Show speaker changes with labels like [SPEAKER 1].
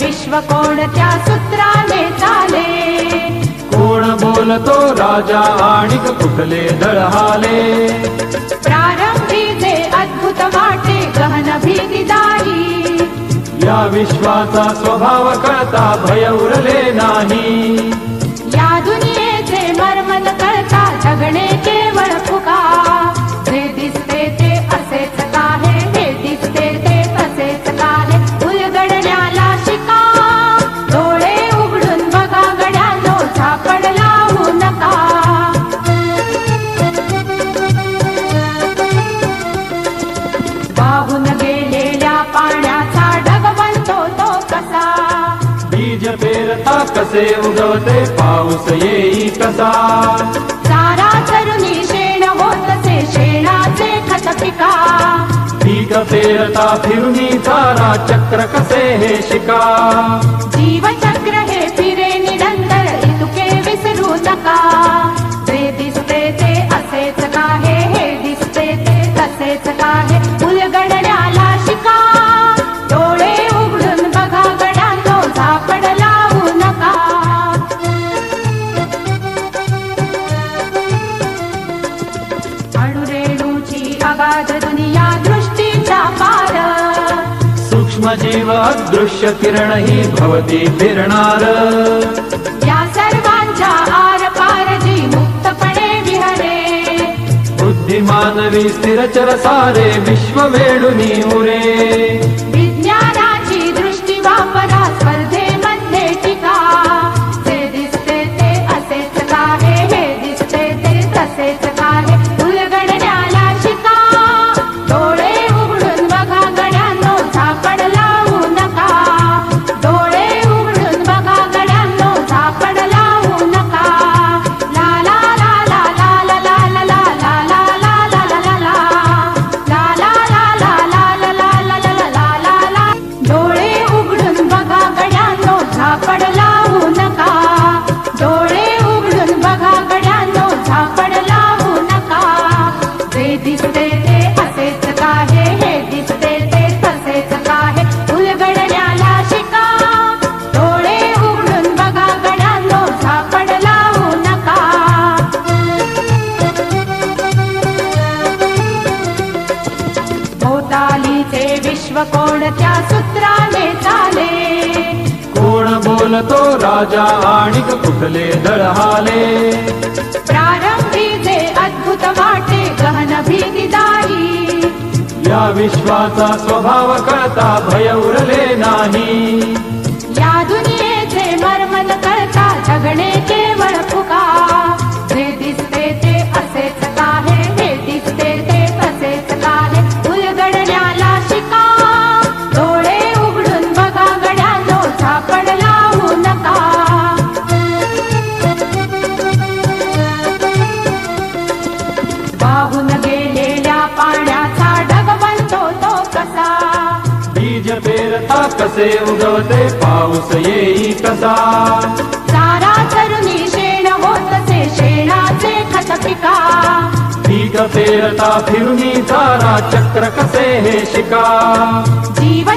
[SPEAKER 1] विश्व कोणत्या सूत्राने चाले? कोण बोलतो राजा आणि कुठले दळहाले?
[SPEAKER 2] प्रारंभी जे अद्भुत वाटे गहन भीतीदारी
[SPEAKER 1] या विश्वाचा स्वभाव कळता भय उरले नाही.
[SPEAKER 2] या दुनियेचे मर्मन करता जगणे कसे
[SPEAKER 1] उगवते पाऊस येई कसा?
[SPEAKER 2] चारा चरुणी शेण होतसे शेणाचे खत पिका
[SPEAKER 1] पीक पेरता फिरुनी चारा चक्र कसे हे शिका?
[SPEAKER 2] जीवचक्र
[SPEAKER 1] जीवा
[SPEAKER 2] दृश्य मुक्तपणे विहरे।
[SPEAKER 1] बुद्धिमानवी स्थिरचरसारे विश्ववेणुनी उरे
[SPEAKER 2] विश्व कोणत्या सूत्राने चाले?
[SPEAKER 1] कोण बोलतो राजा आणिक कुठले दळहाले
[SPEAKER 2] प्रारंभी जे अद्भुत वाटे गहन भीतीदायी
[SPEAKER 1] या विश्वाचा स्वभाव कळता भय उरले नाही.
[SPEAKER 2] या दुनियेचे मर्मन कळता जगणे
[SPEAKER 1] कसे उगवते पाऊस येई कसा।
[SPEAKER 2] चारा चरुणी शेण होतसे शेणाचे खत पिका
[SPEAKER 1] पीक पेरता फिरुनी चारा चक्र कसे हे शिका।
[SPEAKER 2] जीव